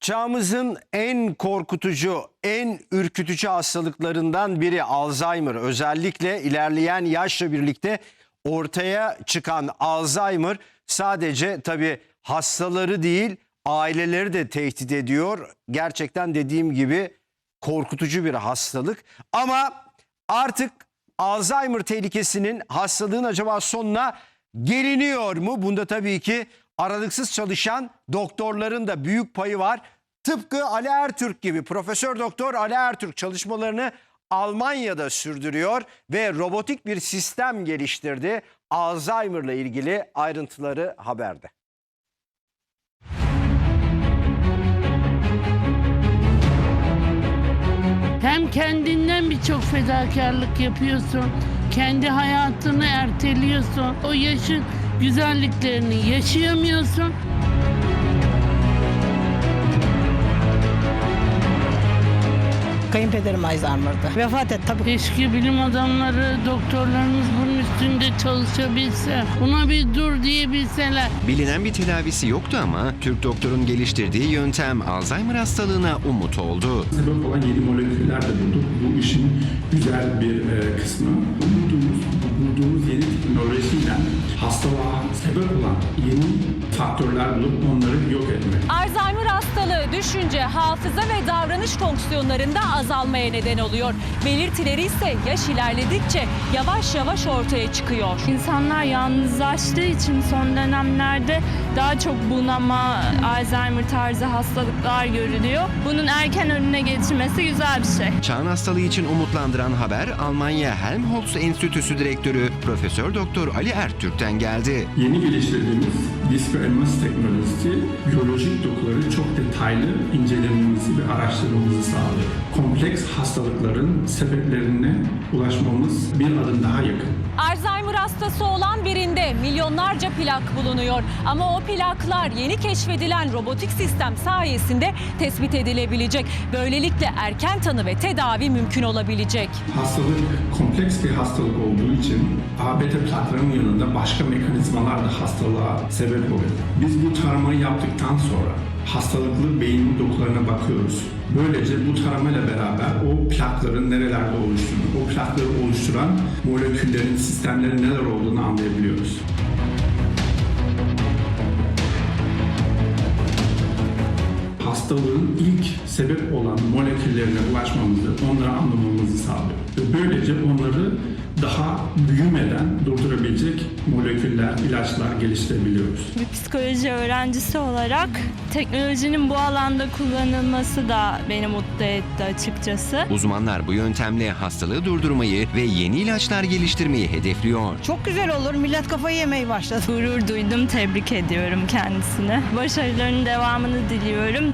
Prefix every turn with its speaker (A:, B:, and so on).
A: Çağımızın en korkutucu, en ürkütücü hastalıklarından biri Alzheimer. Özellikle ilerleyen yaşla birlikte ortaya çıkan Alzheimer sadece tabii hastaları değil aileleri de tehdit ediyor. Gerçekten dediğim gibi korkutucu bir hastalık. Ama artık Alzheimer tehlikesinin hastalığın acaba sonuna geliniyor mu? Bunda tabii ki aralıksız çalışan doktorların da büyük payı var. Tıpkı Ali Ertürk gibi Profesör Doktor Ali Ertürk çalışmalarını Almanya'da sürdürüyor ve robotik bir sistem geliştirdi. Alzheimer'la ilgili ayrıntıları haberde.
B: Hem kendinden birçok fedakarlık yapıyorsun. Kendi hayatını erteliyorsun. O yaşın güzelliklerini yaşayamıyorsun.
C: Kayınpederim Alzheimer'dı. Vefat etti tabii.
B: Keşke bilim adamları, doktorlarımız bunun üstünde çalışabilse. Buna bir dur diyebilseler.
D: Bilinen bir tedavisi yoktu ama Türk doktorun geliştirdiği yöntem Alzheimer hastalığına umut oldu.
E: sebep olan yeni moleküller de bulduk. Bu işin güzel bir e, kısmı. Sebep olan yeni faktörler bulup onları yok etmek.
F: Alzheimer hastalığı düşünce, hafıza ve davranış fonksiyonlarında azalmaya neden oluyor. Belirtileri ise yaş ilerledikçe yavaş yavaş ortaya çıkıyor.
G: İnsanlar yalnızlaştığı için son dönemlerde daha çok bunama, Alzheimer tarzı hastalıklar görülüyor. Bunun erken önüne geçilmesi güzel bir şey.
D: Çağın hastalığı için umutlandıran haber Almanya Helmholtz Enstitüsü Direktörü Profesör Doktor Ali Ertürk'ten geldi.
E: Yeni geliştirdiğimiz CRISPR-MS teknolojisi biyolojik dokuları çok detaylı incelememizi ve araştırmamızı sağlıyor. Kompleks hastalıkların sebeplerine ulaşmamız bir adım daha yakın.
F: Alzheimer hastası olan birinde milyonlarca plak bulunuyor. Ama o plaklar yeni keşfedilen robotik sistem sayesinde tespit edilebilecek. Böylelikle erken tanı ve tedavi mümkün olabilecek.
E: Hastalık kompleks bir hastalık olduğu için ABT plaklarının yanında başka mekanizmalar da hastalığa sebep oluyor. Biz bu taramayı yaptıktan sonra hastalıklı beynin dokularına bakıyoruz. Böylece bu taramayla beraber o plakların nerelerde oluştuğunu, o plakları oluşturan moleküllerin, sistemlerin neler olduğunu anlayabiliyoruz. hastalığın ilk sebep olan moleküllerine ulaşmamızı, onları anlamamızı sağlıyor. Ve böylece onları daha büyümeden durdurabilecek moleküller, ilaçlar geliştirebiliyoruz.
G: Bir psikoloji öğrencisi olarak teknolojinin bu alanda kullanılması da beni mutlu etti açıkçası.
D: Uzmanlar bu yöntemle hastalığı durdurmayı ve yeni ilaçlar geliştirmeyi hedefliyor.
C: Çok güzel olur. Millet kafayı yemeye başladı.
G: Gurur duydum, tebrik ediyorum kendisini. Başarılarının devamını diliyorum.